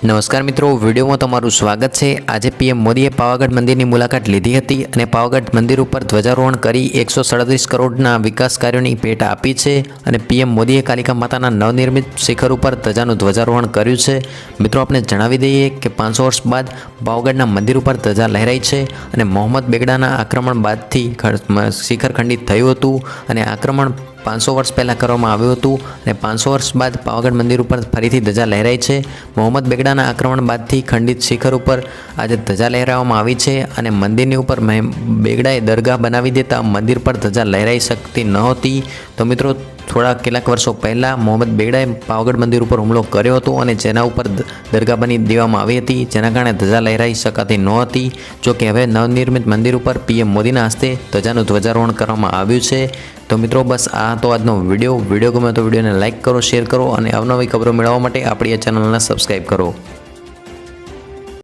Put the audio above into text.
નમસ્કાર મિત્રો, વિડીયોમાં તમારું સ્વાગત છે. આજે પીએમ મોદીએ પાવાગઢ મંદિરની મુલાકાત લીધી હતી અને પાવાગઢ મંદિર ઉપર ધ્વજારોહણ કરી એકસો સડત્રીસ કરોડના વિકાસ કાર્યોની ભેટ આપી છે અને પીએમ મોદીએ કાલિકા માતાના નવનિર્મિત શિખર ઉપર ધજાનું ધ્વજારોહણ કર્યું છે. મિત્રો, આપણે જણાવી દઈએ કે પાંચસો વર્ષ બાદ પાવાગઢના મંદિર ઉપર ધજા લહેરાઈ છે અને મોહમ્મદ બેગડાના આક્રમણ બાદથી શિખર ખંડિત થયું હતું અને આક્રમણ પાંચસો વર્ષ પહેલાં કરવામાં આવ્યું હતું અને પાંચસો વર્ષ બાદ પાવાગઢ મંદિર ઉપર ફરીથી ધજા લહેરાઈ છે. મોહમ્મદ બેગડાના આક્રમણ બાદથી ખંડિત શિખર ઉપર આજે ધજા લહેરાવવામાં આવી છે અને મંદિરની ઉપર બેગડાએ દરગાહ બનાવી દેતા મંદિર પર ધજા લહેરાઈ શકતી નહોતી તો મિત્રો થોડા કેટલાક વર્ષો પહેલાં મોહમ્મદ બેગડાએ પાવાગઢ મંદિર ઉપર હુમલો કર્યો હતો અને જેના ઉપર દરગાહ બની દેવામાં આવી હતી, જેના કારણે ધજા લહેરાઈ શકાતી નહોતી જોકે હવે નવનિર્મિત મંદિર ઉપર પીએમ મોદીના હસ્તે ધજાનું ધ્વજારોહણ કરવામાં આવ્યું છે. તો મિત્રો, બસ આ તો આજનો વીડિયો. વીડિયો ગમે તો વિડીયોને લાઇક કરો, શેર કરો અને અવનવી ખબરો મેળવવા માટે આપણી આ ચેનલને સબસ્ક્રાઈબ કરો.